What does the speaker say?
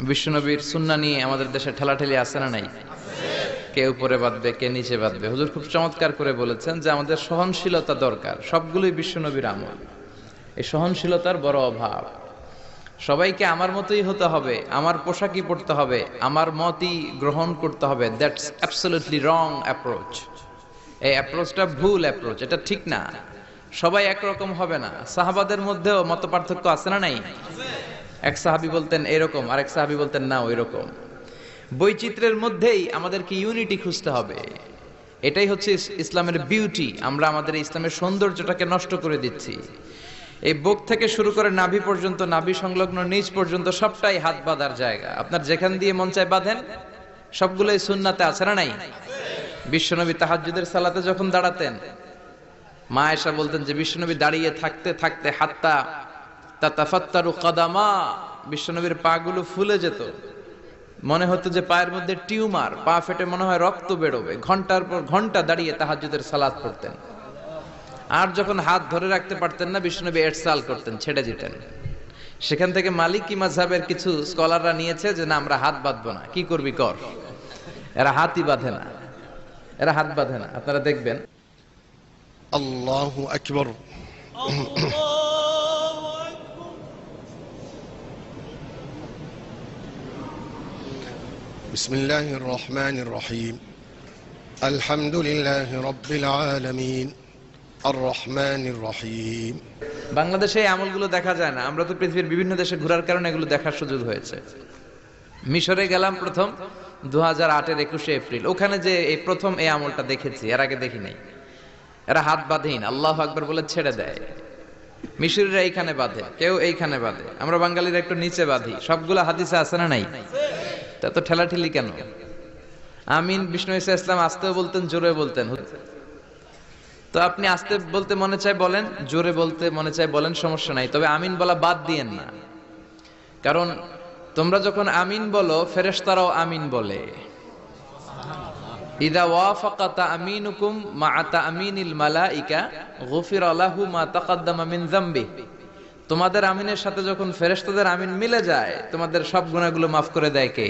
বিশ্বনবীর সুন্না নিয়ে আমাদের দেশে ঠেলাঠেলি আছে না নাই? কে উপরে বাঁধবে, কে নিচে বাঁধবে? হুজুর খুব চমৎকার করে বলেছেন যে আমাদের সহনশীলতা দরকার, সবগুলোই বিশ্বনবীর আমল। এই সহনশীলতার বড় অভাব। সবাইকে আমার মতোই হতে হবে, আমার পোশাকই পড়তে হবে, আমার মতই গ্রহণ করতে হবে। দ্যাটস অ্যাবসলিউটলি রং অ্যাপ্রোচ এই অ্যাপ্রোচটা ভুল অ্যাপ্রোচ এটা ঠিক না। সবাই একরকম হবে না। সাহাবাদের মধ্যেও মত পার্থক্য আছে না নাই? এক সাহাবি বলতেন, এরকম। আরেক সাহাবি বলতেন, না ওই রকম বৈচিত্র্যের মধ্যেই আমাদেরকে ইউনিটি খুঁজতে হবে। এটাই হচ্ছে ইসলামের বিউটি। আমরা আমাদের ইসলামের সৌন্দর্যটাকে নষ্ট করে দিচ্ছি। এই বুক থেকে শুরু করে নাভি পর্যন্ত, নাভি সংলগ্ন নিচ পর্যন্ত সবটাই হাত বাঁধার জায়গা। আপনার যেখান দিয়ে মন চায় বাঁধেন, সবগুলোই সুন্নাতে আছে না নাই? বিশ্বনবী তাহাজ্জুদের সালাতে যখন দাঁড়াতেন, মা এসা বলতেন যে, বিশ্বনবী দাঁড়িয়ে থাকতে থাকতে তা তাফাত্তারু কাদামা বিশ্বনবীর পাগুলো ফুলে যেত। মনে হতো যে পায়ের মধ্যে টিউমার পা ফেটে মনে হয় রক্ত বেরোবে। ঘণ্টার পর ঘণ্টা দাঁড়িয়ে তাহাজুদের সালাদ পড়তেন। আর যখন হাত ধরে রাখতে পারতেন না বিষ্ণুনবী এরসাল করতেন ছেড়ে যেতেন সেখান থেকে মালিকি মাঝহাবের কিছু স্কলাররা নিয়েছে যে না আমরা হাত বাঁধবো না। কি করবি কর? এরা হাতই বাঁধে না। এরা হাত বাঁধে না। আপনারা দেখবেন। আল্লাহু আকবার। بسم الله الرحمن الرحيم الحمد لله رب العالمين الرحمن الرحيم বাংলাদেশে এই আমলগুলো দেখা যায় না আমরা তো পৃথিবীর বিভিন্ন দেশে ঘোরার কারণে এগুলো দেখার সুযোগ হয়েছে মিশরে গেলাম প্রথম দু হাজার আটের একুশে এপ্রিল ওখানে যে এই প্রথম এই আমলটা দেখেছি এর আগে দেখি নাই এরা হাত বাঁধেন আল্লাহ আকবর বলে ছেড়ে দেয় মিশরিরা এইখানে বাঁধে কেউ এইখানে বাঁধে আমরা বাঙালিরা একটু নিচে বাঁধি সবগুলো হাদিসে আছে না নাই তা তো ঠেলাঠেলি কেন? আমিন বিষ্ণু ইসা ইসলাম আসতেও বলতেন, জোরে বলতেন। তো আপনি আসতে বলতে মনে চায় বলেন, জোরে বলতে মনে চায় বলেন, সমস্যা নাই। তবে আমিন বলা বাদ দিয়েন না। কারণ তোমরা যখন আমিন বলো, ফেরেশতারাও আমিন বলে। ইদা ওয়াফাকাতা আমিনুকুম মা আতা আমিনিল মালাইকা গফির আলাহু মা তাকাদ্দামা মিন যামবি। তোমাদের আমিনের সাথে যখন ফেরেস্তাদের আমিন মিলে যায়, তোমাদের সব গুনাহগুলো মাফ করে দেয় কে?